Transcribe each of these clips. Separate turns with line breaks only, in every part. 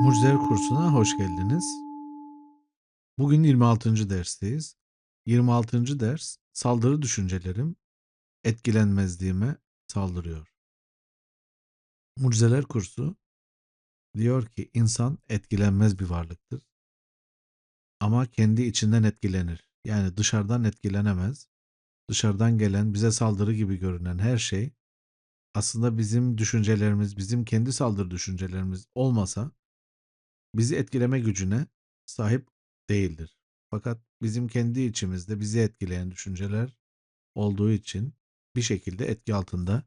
Mucizeler kursuna hoş geldiniz. Bugün 26. dersteyiz. 26. ders saldırı düşüncelerim etkilenmezliğime saldırıyor. Mucizeler kursu diyor ki insan etkilenmez bir varlıktır. Ama kendi içinden etkilenir. Yani dışarıdan etkilenemez. Dışarıdan gelen bize saldırı gibi görünen her şey aslında bizim düşüncelerimiz, bizim kendi saldırı düşüncelerimiz olmasa bizi etkileme gücüne sahip değildir. Fakat bizim kendi içimizde bizi etkileyen düşünceler olduğu için bir şekilde etki altında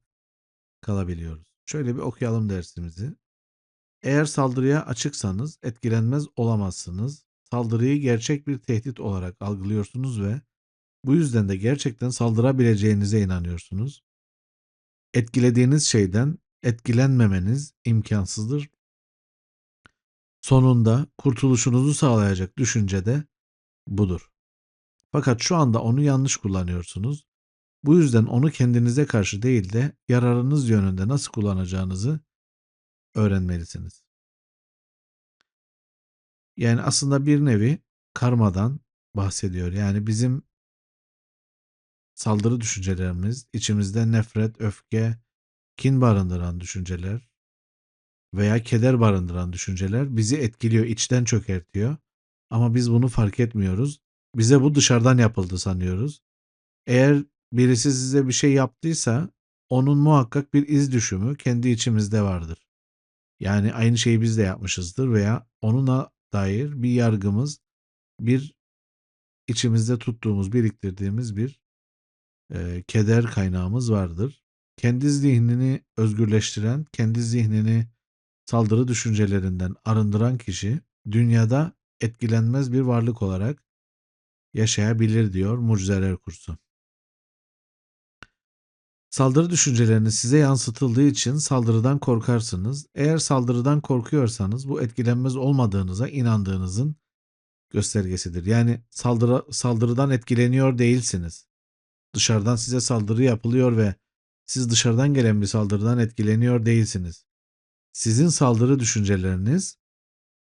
kalabiliyoruz. Şöyle bir okuyalım dersimizi. Eğer saldırıya açıksanız etkilenmez olamazsınız. Saldırıyı gerçek bir tehdit olarak algılıyorsunuz ve bu yüzden de gerçekten saldırabileceğinize inanıyorsunuz. Etkilediğiniz şeyden etkilenmemeniz imkansızdır Sonunda kurtuluşunuzu sağlayacak düşünce de budur. Fakat şu anda onu yanlış kullanıyorsunuz. Bu yüzden onu kendinize karşı değil de yararınız yönünde nasıl kullanacağınızı öğrenmelisiniz. Yani aslında bir nevi karmadan bahsediyor. Yani bizim saldırı düşüncelerimiz, içimizde nefret, öfke, kin barındıran düşünceler, veya keder barındıran düşünceler bizi etkiliyor, içten çökertiyor. Ama biz bunu fark etmiyoruz. Bize bu dışarıdan yapıldı sanıyoruz. Eğer birisi size bir şey yaptıysa onun muhakkak bir iz düşümü kendi içimizde vardır. Yani aynı şeyi biz de yapmışızdır veya onuna dair bir yargımız, bir içimizde tuttuğumuz, biriktirdiğimiz bir e, keder kaynağımız vardır. Kendi zihnini özgürleştiren, kendi zihnini saldırı düşüncelerinden arındıran kişi dünyada etkilenmez bir varlık olarak yaşayabilir diyor Mucizeler Kursu. Saldırı düşünceleriniz size yansıtıldığı için saldırıdan korkarsınız. Eğer saldırıdan korkuyorsanız bu etkilenmez olmadığınıza inandığınızın göstergesidir. Yani saldırı, saldırıdan etkileniyor değilsiniz. Dışarıdan size saldırı yapılıyor ve siz dışarıdan gelen bir saldırıdan etkileniyor değilsiniz. Sizin saldırı düşünceleriniz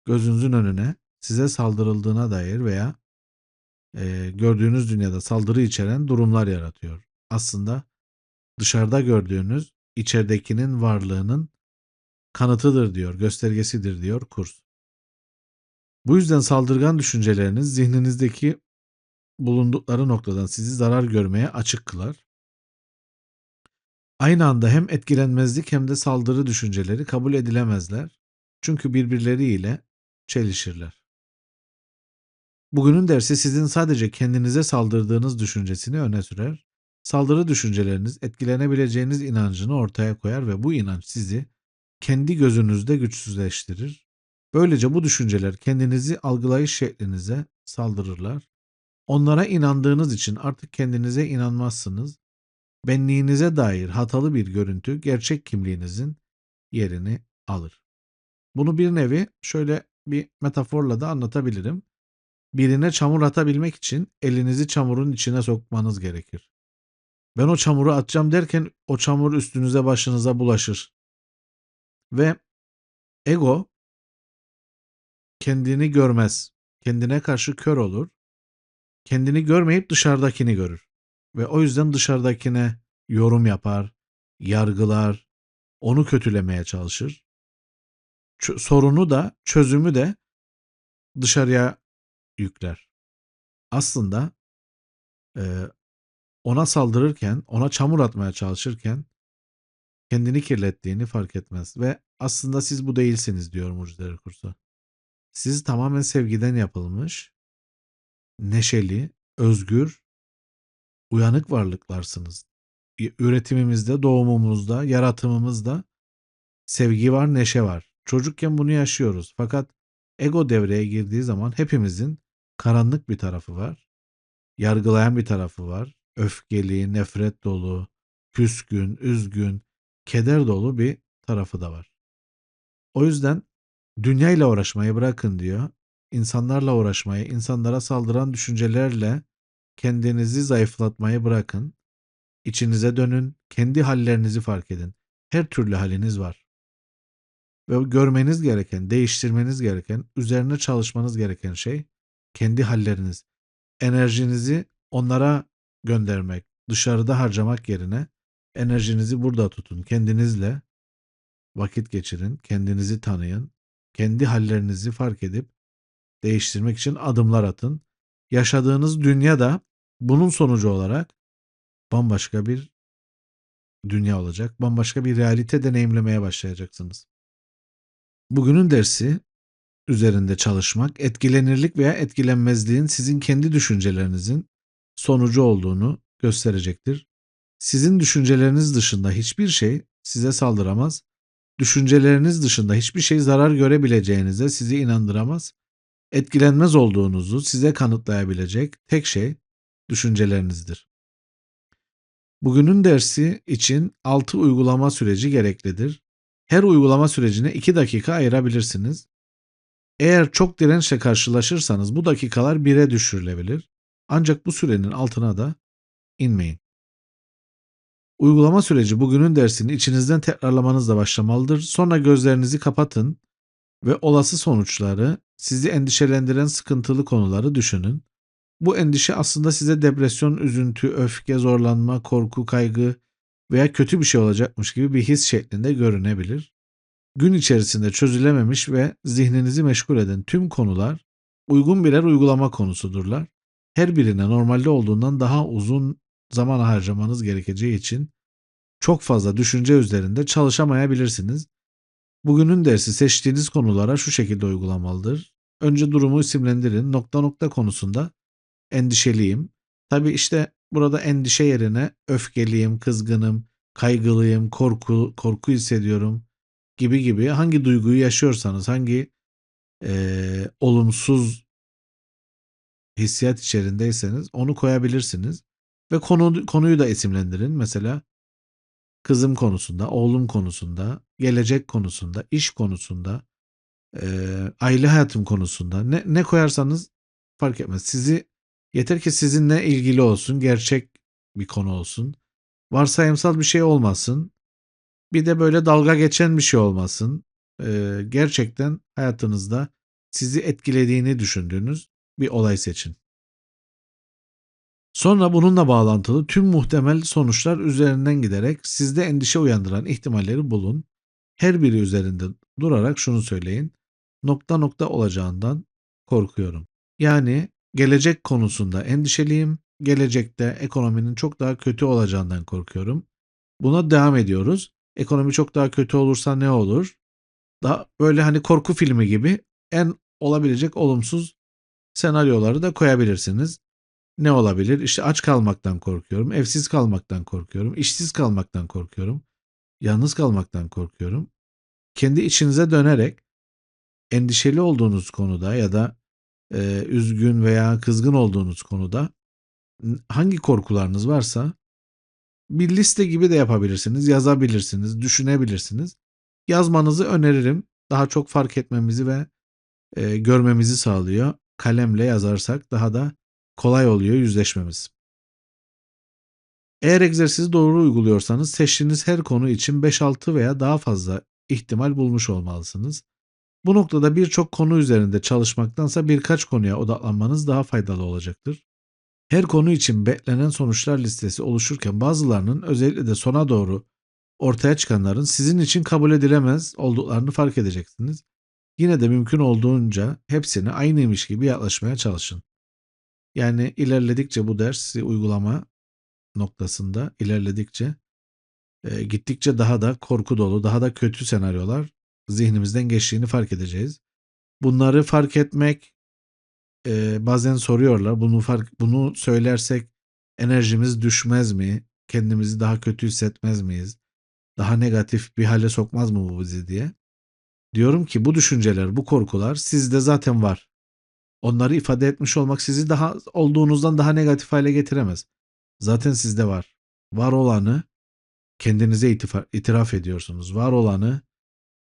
gözünüzün önüne size saldırıldığına dair veya e, gördüğünüz dünyada saldırı içeren durumlar yaratıyor. Aslında dışarıda gördüğünüz içeridekinin varlığının kanıtıdır diyor, göstergesidir diyor kurs. Bu yüzden saldırgan düşünceleriniz zihninizdeki bulundukları noktadan sizi zarar görmeye açık kılar. Aynı anda hem etkilenmezlik hem de saldırı düşünceleri kabul edilemezler. Çünkü birbirleriyle çelişirler. Bugünün dersi sizin sadece kendinize saldırdığınız düşüncesini öne sürer. Saldırı düşünceleriniz etkilenebileceğiniz inancını ortaya koyar ve bu inanç sizi kendi gözünüzde güçsüzleştirir. Böylece bu düşünceler kendinizi algılayış şeklinize saldırırlar. Onlara inandığınız için artık kendinize inanmazsınız benliğinize dair hatalı bir görüntü gerçek kimliğinizin yerini alır. Bunu bir nevi şöyle bir metaforla da anlatabilirim. Birine çamur atabilmek için elinizi çamurun içine sokmanız gerekir. Ben o çamuru atacağım derken o çamur üstünüze başınıza bulaşır. Ve ego kendini görmez. Kendine karşı kör olur. Kendini görmeyip dışarıdakini görür ve o yüzden dışarıdakine yorum yapar, yargılar, onu kötülemeye çalışır. Ç- sorunu da, çözümü de dışarıya yükler. Aslında e, ona saldırırken, ona çamur atmaya çalışırken kendini kirlettiğini fark etmez. Ve aslında siz bu değilsiniz diyor Mucizeler Kursu. Siz tamamen sevgiden yapılmış, neşeli, özgür uyanık varlıklarsınız. Üretimimizde, doğumumuzda, yaratımımızda sevgi var, neşe var. Çocukken bunu yaşıyoruz. Fakat ego devreye girdiği zaman hepimizin karanlık bir tarafı var. Yargılayan bir tarafı var. Öfkeli, nefret dolu, küskün, üzgün, keder dolu bir tarafı da var. O yüzden dünyayla uğraşmayı bırakın diyor. İnsanlarla uğraşmayı, insanlara saldıran düşüncelerle Kendinizi zayıflatmayı bırakın. İçinize dönün, kendi hallerinizi fark edin. Her türlü haliniz var. ve görmeniz gereken, değiştirmeniz gereken, üzerine çalışmanız gereken şey kendi halleriniz. Enerjinizi onlara göndermek, dışarıda harcamak yerine enerjinizi burada tutun. Kendinizle vakit geçirin, kendinizi tanıyın, kendi hallerinizi fark edip değiştirmek için adımlar atın. Yaşadığınız dünya da bunun sonucu olarak bambaşka bir dünya olacak. Bambaşka bir realite deneyimlemeye başlayacaksınız. Bugünün dersi üzerinde çalışmak, etkilenirlik veya etkilenmezliğin sizin kendi düşüncelerinizin sonucu olduğunu gösterecektir. Sizin düşünceleriniz dışında hiçbir şey size saldıramaz. Düşünceleriniz dışında hiçbir şey zarar görebileceğinize sizi inandıramaz. Etkilenmez olduğunuzu size kanıtlayabilecek tek şey düşüncelerinizdir. Bugünün dersi için 6 uygulama süreci gereklidir. Her uygulama sürecine 2 dakika ayırabilirsiniz. Eğer çok dirençle karşılaşırsanız bu dakikalar 1'e düşürülebilir. Ancak bu sürenin altına da inmeyin. Uygulama süreci bugünün dersini içinizden tekrarlamanızla başlamalıdır. Sonra gözlerinizi kapatın ve olası sonuçları, sizi endişelendiren sıkıntılı konuları düşünün. Bu endişe aslında size depresyon, üzüntü, öfke, zorlanma, korku, kaygı veya kötü bir şey olacakmış gibi bir his şeklinde görünebilir. Gün içerisinde çözülememiş ve zihninizi meşgul eden tüm konular uygun birer uygulama konusudurlar. Her birine normalde olduğundan daha uzun zaman harcamanız gerekeceği için çok fazla düşünce üzerinde çalışamayabilirsiniz. Bugünün dersi seçtiğiniz konulara şu şekilde uygulamalıdır. Önce durumu isimlendirin. Nokta nokta konusunda endişeliyim. Tabi işte burada endişe yerine öfkeliyim, kızgınım, kaygılıyım, korku, korku hissediyorum gibi gibi hangi duyguyu yaşıyorsanız, hangi e, olumsuz hissiyat içerindeyseniz onu koyabilirsiniz. Ve konu, konuyu da isimlendirin. Mesela kızım konusunda, oğlum konusunda, gelecek konusunda, iş konusunda, e, aile hayatım konusunda ne, ne koyarsanız fark etmez. Sizi yeter ki sizinle ilgili olsun, gerçek bir konu olsun. Varsayımsal bir şey olmasın. Bir de böyle dalga geçen bir şey olmasın. E, gerçekten hayatınızda sizi etkilediğini düşündüğünüz bir olay seçin. Sonra bununla bağlantılı tüm muhtemel sonuçlar üzerinden giderek sizde endişe uyandıran ihtimalleri bulun. Her biri üzerinde durarak şunu söyleyin. Nokta nokta olacağından korkuyorum. Yani gelecek konusunda endişeliyim. Gelecekte ekonominin çok daha kötü olacağından korkuyorum. Buna devam ediyoruz. Ekonomi çok daha kötü olursa ne olur? Daha böyle hani korku filmi gibi en olabilecek olumsuz senaryoları da koyabilirsiniz. Ne olabilir? İşte aç kalmaktan korkuyorum, evsiz kalmaktan korkuyorum, işsiz kalmaktan korkuyorum, yalnız kalmaktan korkuyorum. Kendi içinize dönerek endişeli olduğunuz konuda ya da e, üzgün veya kızgın olduğunuz konuda hangi korkularınız varsa bir liste gibi de yapabilirsiniz, yazabilirsiniz, düşünebilirsiniz. Yazmanızı öneririm. Daha çok fark etmemizi ve e, görmemizi sağlıyor. Kalemle yazarsak daha da kolay oluyor yüzleşmemiz. Eğer egzersizi doğru uyguluyorsanız seçtiğiniz her konu için 5-6 veya daha fazla ihtimal bulmuş olmalısınız. Bu noktada birçok konu üzerinde çalışmaktansa birkaç konuya odaklanmanız daha faydalı olacaktır. Her konu için beklenen sonuçlar listesi oluşurken bazılarının özellikle de sona doğru ortaya çıkanların sizin için kabul edilemez olduklarını fark edeceksiniz. Yine de mümkün olduğunca hepsine aynıymış gibi yaklaşmaya çalışın. Yani ilerledikçe bu dersi uygulama noktasında ilerledikçe e, gittikçe daha da korku dolu, daha da kötü senaryolar zihnimizden geçtiğini fark edeceğiz. Bunları fark etmek e, bazen soruyorlar. Bunu fark bunu söylersek enerjimiz düşmez mi? Kendimizi daha kötü hissetmez miyiz? Daha negatif bir hale sokmaz mı bu bizi diye. Diyorum ki bu düşünceler, bu korkular sizde zaten var. Onları ifade etmiş olmak sizi daha olduğunuzdan daha negatif hale getiremez. Zaten sizde var. Var olanı kendinize itiraf ediyorsunuz. Var olanı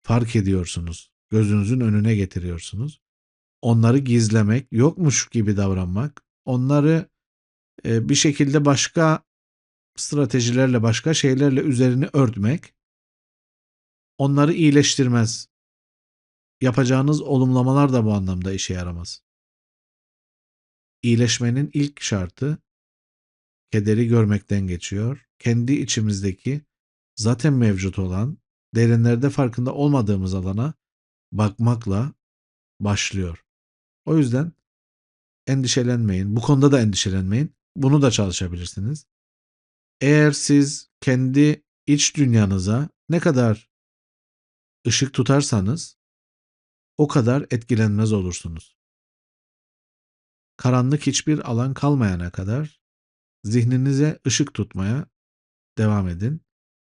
fark ediyorsunuz. Gözünüzün önüne getiriyorsunuz. Onları gizlemek, yokmuş gibi davranmak, onları e, bir şekilde başka stratejilerle, başka şeylerle üzerini örtmek onları iyileştirmez. yapacağınız olumlamalar da bu anlamda işe yaramaz. İyileşmenin ilk şartı kederi görmekten geçiyor. Kendi içimizdeki zaten mevcut olan derinlerde farkında olmadığımız alana bakmakla başlıyor. O yüzden endişelenmeyin. Bu konuda da endişelenmeyin. Bunu da çalışabilirsiniz. Eğer siz kendi iç dünyanıza ne kadar ışık tutarsanız o kadar etkilenmez olursunuz. Karanlık hiçbir alan kalmayana kadar zihninize ışık tutmaya devam edin.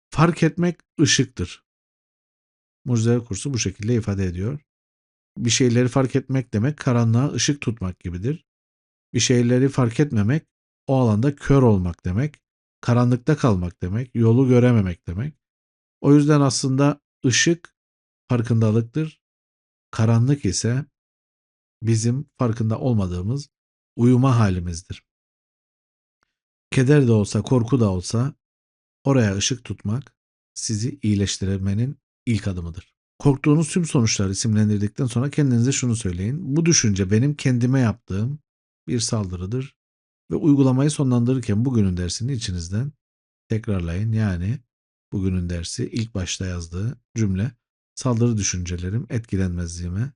Fark etmek ışıktır. Mucizeler kursu bu şekilde ifade ediyor. Bir şeyleri fark etmek demek karanlığa ışık tutmak gibidir. Bir şeyleri fark etmemek o alanda kör olmak demek, karanlıkta kalmak demek, yolu görememek demek. O yüzden aslında ışık farkındalıktır. Karanlık ise bizim farkında olmadığımız uyuma halimizdir. Keder de olsa, korku da olsa oraya ışık tutmak sizi iyileştirmenin ilk adımıdır. Korktuğunuz tüm sonuçları isimlendirdikten sonra kendinize şunu söyleyin. Bu düşünce benim kendime yaptığım bir saldırıdır ve uygulamayı sonlandırırken bugünün dersini içinizden tekrarlayın. Yani bugünün dersi ilk başta yazdığı cümle saldırı düşüncelerim etkilenmezliğime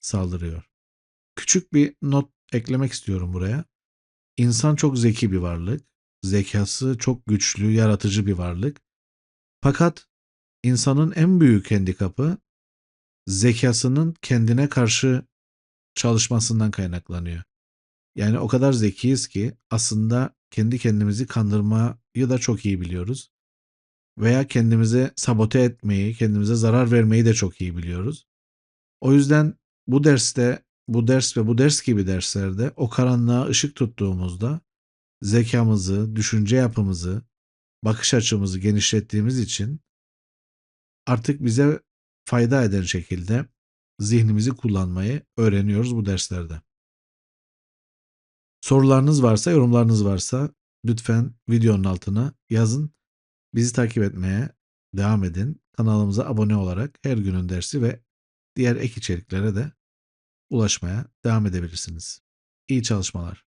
saldırıyor. Küçük bir not eklemek istiyorum buraya. İnsan çok zeki bir varlık. Zekası çok güçlü, yaratıcı bir varlık. Fakat insanın en büyük handikapı zekasının kendine karşı çalışmasından kaynaklanıyor. Yani o kadar zekiyiz ki aslında kendi kendimizi kandırmayı da çok iyi biliyoruz. Veya kendimize sabote etmeyi, kendimize zarar vermeyi de çok iyi biliyoruz. O yüzden bu derste, bu ders ve bu ders gibi derslerde o karanlığa ışık tuttuğumuzda zekamızı, düşünce yapımızı, bakış açımızı genişlettiğimiz için artık bize fayda eden şekilde zihnimizi kullanmayı öğreniyoruz bu derslerde. Sorularınız varsa, yorumlarınız varsa lütfen videonun altına yazın. Bizi takip etmeye devam edin. Kanalımıza abone olarak her günün dersi ve diğer ek içeriklere de ulaşmaya devam edebilirsiniz. İyi çalışmalar.